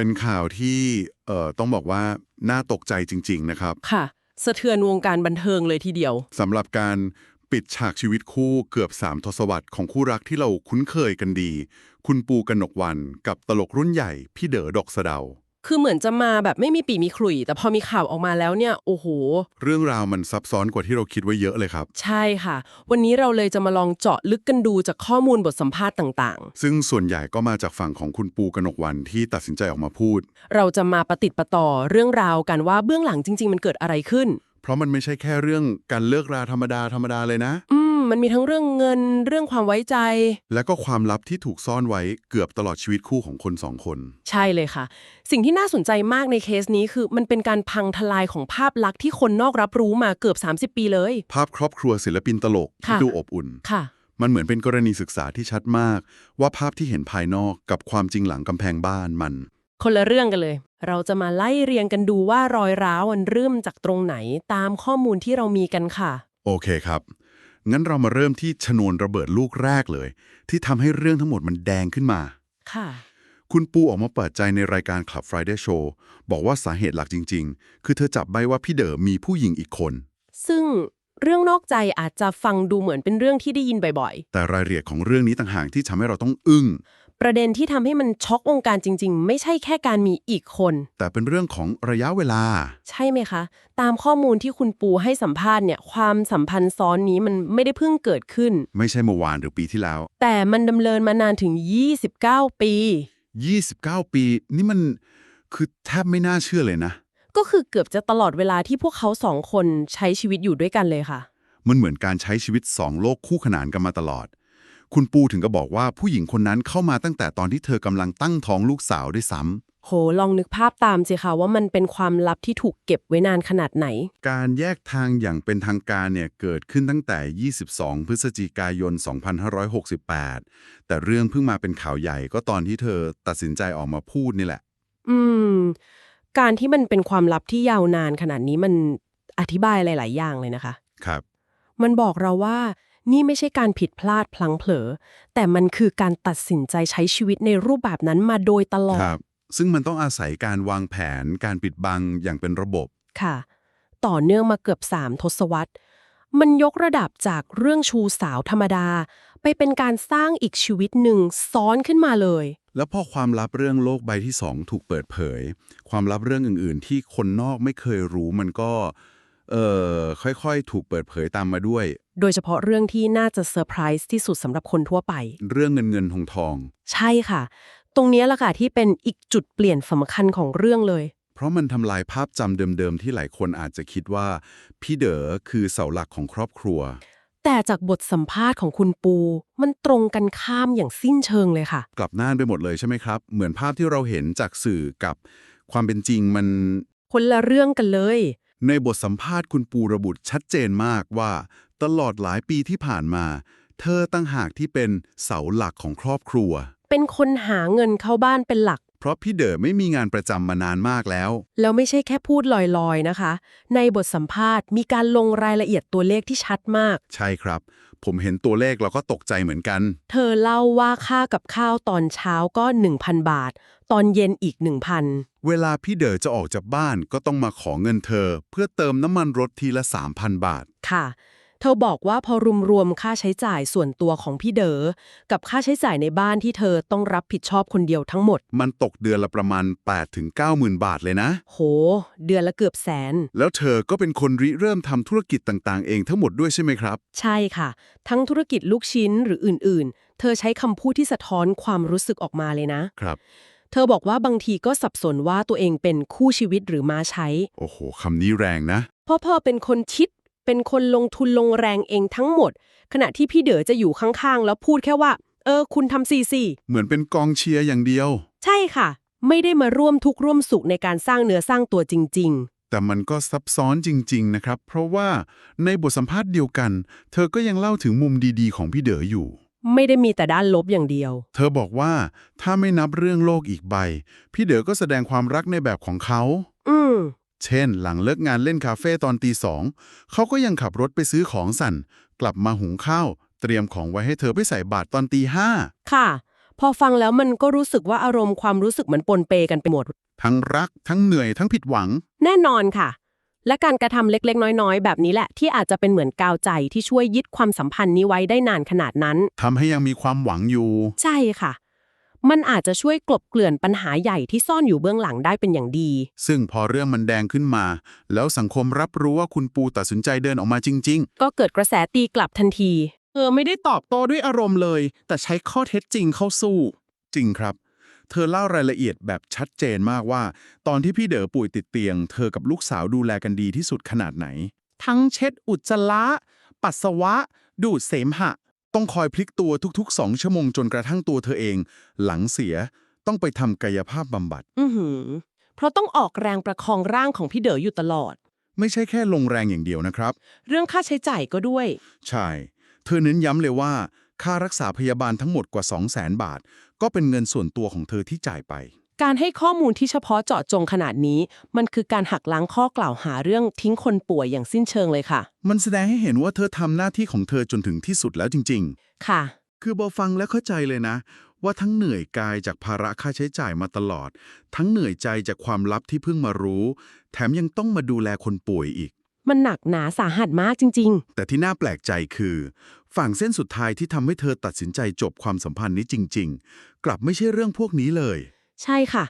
เป็นข่าวที่เอ่อต้องบอกว่าน่าตกใจจริง ๆ นะครับ ค่ะ สะเทือนวงการบันเทิงเลยทีเดียว สำหรับการปิดฉากชีวิตคู่เกือบสามทศวรรษของคู่รักที่เราคุ้นเคยกันดี คุณปูกนกวันกับตลกรุ่นใหญ่พี่เด๋อดอกสะเดา คือเหมือนจะมาแบบไม่มีปีมีขลุ่ย แต่พอมีข่าวออกมาแล้วเนี่ย โอ้โห เรื่องราวมันซับซ้อนกว่าที่เราคิดไว้เยอะเลยครับ ใช่ค่ะ วันนี้เราเลยจะมาลองเจาะลึกกันดูจากข้อมูลบทสัมภาษณ์ต่างซึ่งส่วนใหญ่ก็มาจากฝั่งของคุณปูกนกวันที่ตัดสินใจออกมาพูด ๆ เราจะมาประติดประต่อเรื่องราวกันว่าเบื้องหลังจริง ๆ มันเกิดอะไรขึ้น เพราะมันไม่ใช่แค่เรื่องการเลิกราธรรมดาธรรมดาเลยนะ อืม มันมีทั้งเรื่องเงินเรื่องความไว้ใจ และก็ความลับที่ถูกซ่อนไว้เกือบตลอดชีวิตคู่ของคนสองคน ใช่เลยค่ะ สิ่งที่น่าสนใจมากในเคสนี้คือ มันเป็นการพังทลายของภาพลักษณ์ที่คนนอกรับรู้มาเกือบ 30 ปีเลย ภาพครอบครัวศิลปินตลกที่ค่ะดูอบอุ่นค่ะมันเหมือนเป็นกรณีศึกษาที่ชัดมาก ว่าภาพที่เห็นภายนอกกับความจริงหลังกำแพงบ้านมัน คนละเรื่องกันเลย เราจะมาไล่เรียงกันดูว่ารอยร้าวมันเริ่มจากตรงไหนตามข้อมูลที่เรามีกันค่ะ โอเคครับ งั้นเรามาเริ่มที่ชนวนระเบิดลูกแรกเลย ที่ทำให้เรื่องทั้งหมดมันแดงขึ้นมา ค่ะ คุณปูออกมาเปิดใจในรายการ Club Friday Show บอกว่าสาเหตุหลักจริง ๆ คือเธอจับใบว่าพี่เด๋อมีผู้หญิงอีกคน ซึ่งเรื่องนอกใจอาจจะฟังดูเหมือนเป็นเรื่องที่ได้ยินบ่อยแต่รายละเอียดของเรื่องนี้ต่างหากที่ทำให้เราต้องอึ้ง ๆ ประเด็นที่ทำให้มันช็อกวงการจริง ๆ ไม่ใช่แค่การมีอีกคน แต่เป็นเรื่องของระยะเวลา ใช่ไหมคะ ตามข้อมูลที่คุณปูให้สัมภาษณ์เนี่ย ความสัมพันธ์ซ้อนนี้มันไม่ได้เพิ่งเกิดขึ้น ไม่ใช่เมื่อวานหรือปีที่แล้ว แต่มันดำเนินมานานถึง 29 ปี 29 ปี นี่มันคือแทบไม่น่าเชื่อเลยนะ ก็คือเกือบจะตลอดเวลาที่พวกเขาสองคนใช้ชีวิตอยู่ด้วยกันเลยค่ะ มันเหมือนการใช้ชีวิตสองโลกคู่ขนานกันมาตลอด คุณปูถึงก็บอกว่าผู้หญิงคนนั้นเข้ามาตั้งแต่ตอนที่เธอกำลังตั้งท้องลูกสาวด้วยซ้ำโห ลองนึกภาพตามสิคะว่ามันเป็นความลับที่ถูกเก็บไว้นานขนาดไหน การแยกทางอย่างเป็นทางการเนี่ยเกิดขึ้นตั้งแต่ 22 พฤศจิกายน 2568 แต่เรื่องเพิ่งมาเป็นข่าวใหญ่ก็ตอนที่เธอตัดสินใจออกมาพูดนี่แหละ อืม การที่มันเป็นความลับที่ยาวนานขนาดนี้มันอธิบายหลาย ๆ อย่างเลยนะคะ ครับ มันบอกเราว่า นี่ไม่ใช่การผิดพลาดพลั้งเผลอ แต่มันคือการตัดสินใจใช้ชีวิตในรูปแบบนั้นมาโดยตลอคดรับ ซึ่งมันต้องอาศัยการวางแผน การปิดบังอย่างเป็นระบบ ค่ะ ต่อเนื่องมาเกือบสามทศวรรษ มันยกระดับจากเรื่องชูสาวธรรมดา ไปเป็นการสร้างอีกชีวิตหนึ่งซ้อนขึ้นมาเลย แล้วพอความลับเรื่องโลกใบที่สองถูกเปิดเผย ความลับเรื่องอื่น ๆ ที่คนนอกไม่เคยรู้มันก็ เอ่อค่อยๆ ถูกเปิดเผยตามมาด้วย โดยเฉพาะเรื่องที่น่าจะเซอร์ไพรส์ที่สุดสำหรับคนทั่วไป เรื่องเงินเงินทองทอง ใช่ค่ะ ตรงเนี้ยแหละค่ะที่เป็นอีกจุดเปลี่ยนสำคัญของเรื่องเลย เพราะมันทำลายภาพจำเดิมๆ ที่หลายคนอาจจะคิดว่า พี่เด๋อคือเสาหลักของครอบครัว แต่จากบทสัมภาษณ์ของคุณปู มันตรงกันข้ามอย่างสิ้นเชิงเลยค่ะ กลับหน้านไปหมดเลยใช่ไหมครับ เหมือนภาพที่เราเห็นจากสื่อกับความเป็นจริงมัน คนละเรื่องกันเลย ในบทสัมภาษณ์คุณปูระบุชัดเจนมากว่า ตลอดหลายปีที่ผ่านมา เธอตั้งหากที่เป็นเสาหลักของครอบครัว เป็นคนหาเงินเข้าบ้านเป็นหลัก เพราะพี่เด๋อไม่มีงานประจำมานานมากแล้ว แล้วไม่ใช่แค่พูดลอยๆนะคะ ในบทสัมภาษณ์มีการลงรายละเอียดตัวเลขที่ชัดมาก ใช่ครับ ผมเห็นตัวเลขเราก็ตกใจเหมือนกัน เธอเล่าว่าค่ากับข้าวตอนเช้าก็ 1,000 บาท ตอนเย็นอีก 1,000 เวลาพี่เด๋อจะออกจากบ้านก็ต้องมาขอเงินเธอ เพื่อเติมน้ำมันรถทีละ 3,000 บาท ค่ะ เธอบอกว่าพอรวมๆค่าใช้จ่ายส่วนตัวของพี่เดอ๋อกับค่าใช้จ่ายในบ้านที่เธอต้องรับผิดชอบคนเดียวทั้งหมด มันตกเดือนละประมาณ8-90,000 บาทเลยนะ โห เดือนละเกือบแสน แล้วเธอก็เป็นคนริเริ่มทำธุรกิจต่างๆ เองทั้งหมดด้วยใช่ไหมครับ ใช่ค่ะ ทั้งธุรกิจลูกชิ้นหรืออื่นๆ เธอใช้คำพูดที่สะท้อนความรู้สึกออกมาเลยนะ ครับ เธอบอกว่าบางทีก็สับสนว่าตัวเองเป็นคู่ชีวิตหรือมาใช้ โอ้โหคำนี้แรงนะ เพราะพ่อเป็นคนคิด เป็นคนลงทุนลงแรงเองทั้งหมด ขณะที่พี่เด๋อจะอยู่ข้างๆ แล้วพูดแค่ว่า เออ คุณทำซีซีเหมือนเป็นกองเชียร์อย่างเดียว ใช่ค่ะ ไม่ได้มาร่วมทุกข์ร่วมสุขในการสร้างเนื้อสร้างตัวจริงแต่มันก็ซับซ้อนจริง ๆ นะครับ เพราะว่าในบทสัมภาษณ์เดียวกัน เธอก็ยังเล่าถึงมุมดีๆ ของพี่เด๋ออยู่ๆ ไม่ได้มีแต่ด้านลบอย่างเดียว เธอบอกว่าถ้าไม่นับเรื่องโลกอีกใบ พี่เด๋อก็แสดงความรักในแบบของเขา อืม เช่น หลังเลิกงานเล่นคาเฟ่ตอนตีสองเขาก็ยังขับรถไปซื้อของสั่น กลับมาหุงข้าว เตรียมของไว้ให้เธอไปใส่บาตรตอนตีห้าค่ะ พอฟังแล้วมันก็รู้สึกว่าอารมณ์ความรู้สึกเหมือนปนเปกันไปหมด ทั้งรักทั้งเหนื่อยทั้งผิดหวัง แน่นอนค่ะ และการกระทำเล็กๆ น้อยๆ แบบนี้แหละที่อาจจะเป็นเหมือนกาวใจที่ช่วยยึดความสัมพันธ์นี้ไว้ได้นานขนาดนั้นทำให้ยังมีความหวังอยู่ ใช่ค่ะ มันอาจจะช่วยกลบเกลื่อนปัญหาใหญ่ที่ซ่อนอยู่เบื้องหลังได้เป็นอย่างดี ซึ่งพอเรื่องมันแดงขึ้นมา แล้วสังคมรับรู้ว่าคุณปูตัดสินใจเดินออกมาจริงก็เกิดกระแสตีกลับทันทีเธอไม่ได้ตอบโต้ด้วยอารมณ์เลย แต่ใช้ข้อเท็จจริงเข้าสู้ๆจริงครับ เธอเล่ารายละเอียดแบบชัดเจนมากว่า ตอนที่พี่เด๋อป่วยติดเตียง เธอกับลูกสาวดูแลกันดีที่สุดขนาดไหน ทั้งเช็ดอุจจาระ ปัสสาวะ ดูดเสมหะ ต้องคอยพลิกตัวทุกๆ2ชั่วโมงจนกระทั่งตัวเธอเอง หลังเสียต้องไปทำกายภาพบำบัด อือหือ เพราะต้องออกแรงประคองร่างของพี่เด๋ออยู่ตลอด ไม่ใช่แค่ลงแรงอย่างเดียวนะครับ เรื่องค่าใช้จ่ายก็ด้วย ใช่ เธอเน้นย้ำเลยว่า ค่ารักษาพยาบาลทั้งหมดกว่า 2 0 0 0 0 0 บาท ก็เป็นเงินส่วนตัวของเธอที่จ่ายไป การให้ข้อมูลที่เฉพาะเจาะจงขนาดนี้ มันคือการหักล้างข้อกล่าวหาเรื่องทิ้งคนป่วยอย่างสิ้นเชิงเลยค่ะ มันแสดงให้เห็นว่าเธอทำหน้าที่ของเธอจนถึงที่สุดแล้วจริง ค่ะ ๆ คือเบาฟังแล้วเข้าใจเลยนะ ว่าทั้งเหนื่อยกายจากภาระค่าใช้จ่ายมาตลอด ทั้งเหนื่อยใจจากความลับที่เพิ่งมารู้ แถมยังต้องมาดูแลคนป่วยอีก มันหนักหนาสาหัสมากจริง แต่ที่น่าแปลกใจคือ ฝั่งเส้นสุดท้ายที่ทำให้เธอตัดสินใจจบความสัมพันธ์นี้จริง ๆ กลับไม่ใช่เรื่องพวกนี้เลยๆใช่ค่ะ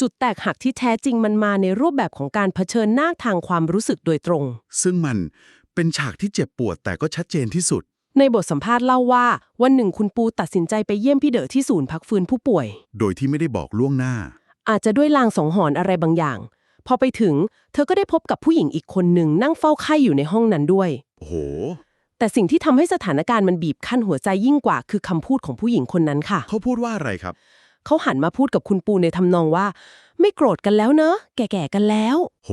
จุดแตกหักที่แท้จริงมันมาในรูปแบบของการเผชิญหน้าทางความรู้สึกโดยตรง ซึ่งมันเป็นฉากที่เจ็บปวดแต่ก็ชัดเจนที่สุด ในบทสัมภาษณ์เล่าว่า วันหนึ่งคุณปูตัดสินใจไปเยี่ยมพี่เด๋อที่ศูนย์พักฟื้นผู้ป่วย โดยที่ไม่ได้บอกล่วงหน้า อาจจะด้วยลางสองหอนอะไรบางอย่าง พอไปถึง เธอก็ได้พบกับผู้หญิงอีกคนหนึ่งนั่งเฝ้าไข้อยู่ในห้องนั้นด้วย โอ้โห แต่สิ่งที่ทำให้สถานการณ์มันบีบคั้นหัวใจยิ่งกว่าคือคำพูดของผู้หญิงคนนั้นค่ะ เขาพูดว่าอะไรครับ เขาหันมาพูดกับคุณปูในทำนองว่า ไม่โกรธกันแล้วเนอะแก่ๆกันแล้ว โห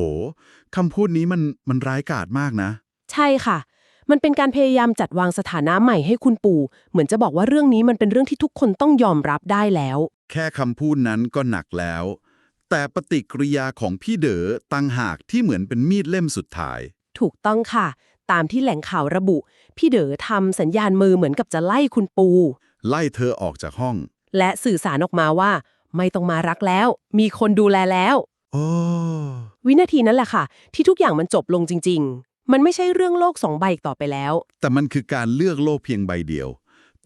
คำพูดนี้มันมันร้ายกาจมากนะ ใช่ค่ะ มันเป็นการพยายามจัดวางสถานะใหม่ให้คุณปู่ เหมือนจะบอกว่าเรื่องนี้มันเป็นเรื่องที่ทุกคนต้องยอมรับได้แล้ว แค่คำพูดนั้นก็หนักแล้ว แต่ปฏิกิริยาของพี่เด๋อตังหากที่เหมือนเป็นมีดเล่มสุดท้าย ถูกต้องค่ะ ตามที่แหล่งข่าวระบุ พี่เด๋อทำสัญญาณมือเหมือนกับจะไล่คุณปู ไล่เธอออกจากห้อง และสื่อสารออกมาว่า ไม่ต้องมารักแล้ว มีคนดูแลแล้ว โอ้วินาทีนั้นแหละค่ะ ที่ทุกอย่างมันจบลงจริง ๆ มันไม่ใช่เรื่องโลกสองใบอีกต่อไปแล้ว แต่มันคือการเลือกโลกเพียงใบเดียว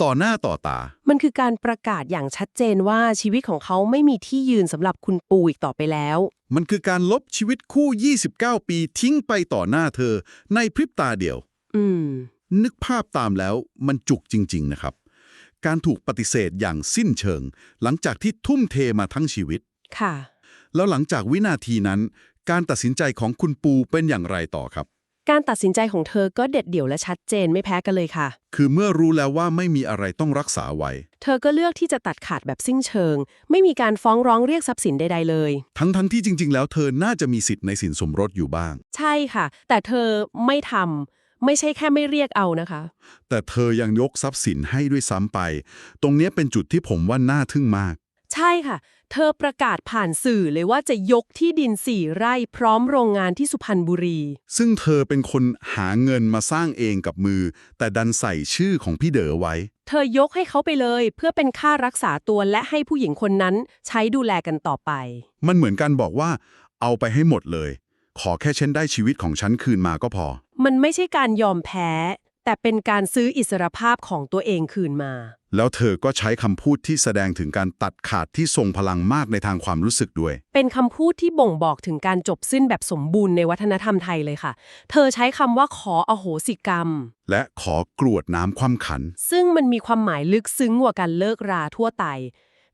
ต่อหน้าต่อตา มันคือการประกาศอย่างชัดเจนว่าชีวิตของเขาไม่มีที่ยืนสำหรับคุณปูอีกต่อไปแล้ว มันคือการลบชีวิตคู่ 29 ปีทิ้งไปต่อหน้าเธอ ในพริบตาเดียว อืม นึกภาพตามแล้วมันจุกจริง ๆ นะครับ การถูกปฏิเสธอย่างสิ้นเชิง หลังจากที่ทุ่มเทมาทั้งชีวิต ค่ะ แล้วหลังจากวินาทีนั้น การตัดสินใจของคุณปูเป็นอย่างไรต่อครับ การตัดสินใจของเธอก็เด็ดเดี่ยวและชัดเจนไม่แพ้กันเลยค่ะ คือเมื่อรู้แล้วว่าไม่มีอะไรต้องรักษาไว้ เธอก็เลือกที่จะตัดขาดแบบสิ้นเชิง ไม่มีการฟ้องร้องเรียกทรัพย์สินใดๆเลย ทั้งๆทที่จริง ๆ แล้วเธอน่าจะมีสิทธิ์ในสินสมรสอยู่บ้าง ใช่ค่ะ แต่เธอไม่ทำไม่ใช่แค่ไม่เรียกเอานะคะ แต่เธอยังยกทรัพย์สินให้ด้วยซ้ำไป ตรงเนี้ยเป็นจุดที่ผมว่าน่าทึ่งมากใช่ ค่ะ เธอประกาศผ่านสื่อเลยว่าจะยกที่ดินสี่ไร่พร้อมโรงงานที่สุพรรณบุรี ซึ่งเธอเป็นคนหาเงินมาสร้างเองกับมือ แต่ดันใส่ชื่อของพี่เด๋อไว้ เธอยกให้เขาไปเลยเพื่อเป็นค่ารักษาตัวและให้ผู้หญิงคนนั้นใช้ดูแลกันต่อไป มันเหมือนกันบอกว่า เอาไปให้หมดเลย ขอแค่ฉันได้ชีวิตของฉันคืนมาก็พอ มันไม่ใช่การยอมแพ้ แต่เป็นการซื้ออิสรภาพของตัวเองคืนมา แล้วเธอก็ใช้คำพูดที่แสดงถึงการตัดขาดที่ทรงพลังมากในทางความรู้สึกด้วย เป็นคำพูดที่บ่งบอกถึงการจบสิ้นแบบสมบูรณ์ในวัฒนธรรมไทยเลยค่ะ เธอใช้คำว่าขออโหสิกรรม และขอกรวดน้ำคว่ำขัน ซึ่งมันมีความหมายลึกซึ้งกว่าการเลิกราทั่วไป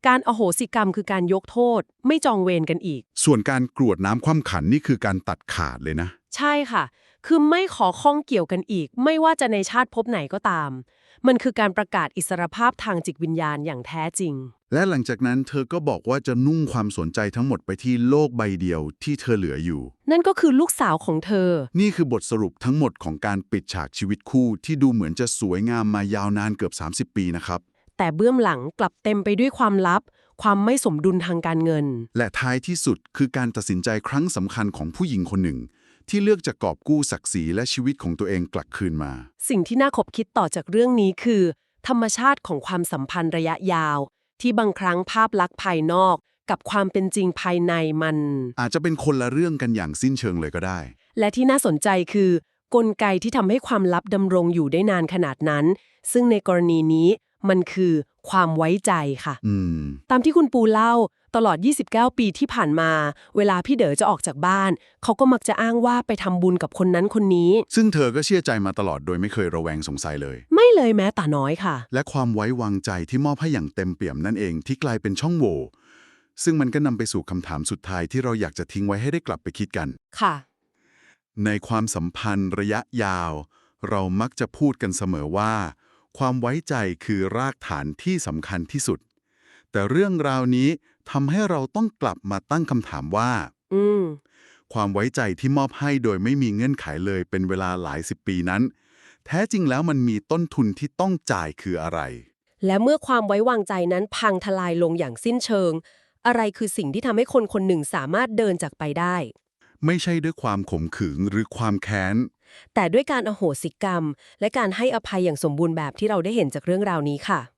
การอโหสิกรรมคือการยกโทษ ไม่จองเวรกันอีก ส่วนการกรวดน้ำคว่ำขันนี่คือการตัดขาดเลยนะ ใช่ค่ะ คือไม่ขอข้องเกี่ยวกันอีก ไม่ว่าจะในชาติภพไหนก็ตาม มันคือการประกาศอิสรภาพทางจิตวิญญาณอย่างแท้จริง และหลังจากนั้นเธอก็บอกว่าจะนุ่งความสนใจทั้งหมดไปที่โลกใบเดียวที่เธอเหลืออยู่ นั่นก็คือลูกสาวของเธอ นี่คือบทสรุปทั้งหมดของการปิดฉากชีวิตคู่ที่ดูเหมือนจะสวยงามมายาวนานเกือบ 30 ปีนะครับ แต่เบื้องหลังกลับเต็มไปด้วยความลับ ความไม่สมดุลทางการเงิน และท้ายที่สุดคือการตัดสินใจครั้งสำคัญของผู้หญิงคนหนึ่ง ที่เลือกจะกอบกู้ศักดิ์ศรีและชีวิตของตัวเองกลับคืนมา สิ่งที่น่าขบคิดต่อจากเรื่องนี้คือ ธรรมชาติของความสัมพันธ์ระยะยาว ที่บางครั้งภาพลักษณ์ภายนอก กับความเป็นจริงภายในมัน อาจจะเป็นคนละเรื่องกันอย่างสิ้นเชิงเลยก็ได้ และที่น่าสนใจคือกลไกที่ทำให้ความลับดำรงอยู่ได้นานขนาดนั้น ซึ่งในกรณีนี้มันคือ ความไว้ใจค่ะอืมตามที่คุณปูเล่าตลอด 29 ปีที่ผ่านมา เวลาพี่เด๋อจะออกจากบ้าน เขาก็มักจะอ้างว่าไปทำบุญกับคนนั้นคนนี้ ซึ่งเธอก็เชื่อใจมาตลอดโดยไม่เคยระแวงสงสัยเลย ไม่เลยแม้แต่น้อยค่ะ และความไว้วางใจที่มอบให้อย่างเต็มเปี่ยมนั่นเองที่กลายเป็นช่องโหว่ซึ่งมันก็นำไปสู่คำถามสุดท้ายที่เราอยากจะทิ้งไว้ให้ได้กลับไปคิดกัน ค่ะ ในความสัมพันธ์ระยะยาว เรามักจะพูดกันเสมอว่า ความไว้ใจคือรากฐานที่สำคัญที่สุด แต่เรื่องราวนี้ทำให้เราต้องกลับมาตั้งคำถามว่า อืมความไว้ใจที่มอบให้โดยไม่มีเงื่อนไขเลยเป็นเวลาหลายสิบปีนั้น แท้จริงแล้วมันมีต้นทุนที่ต้องจ่ายคืออะไร และเมื่อความไว้วางใจนั้นพังทลายลงอย่างสิ้นเชิง อะไรคือสิ่งที่ทำให้คนคนหนึ่งสามารถเดินจากไปได้ ไม่ใช่ด้วยความขมขื่นหรือความแค้น แต่ด้วยการอโหสิกรรม และการให้อภัยอย่างสมบูรณ์แบบที่เราได้เห็นจากเรื่องราวนี้ค่ะ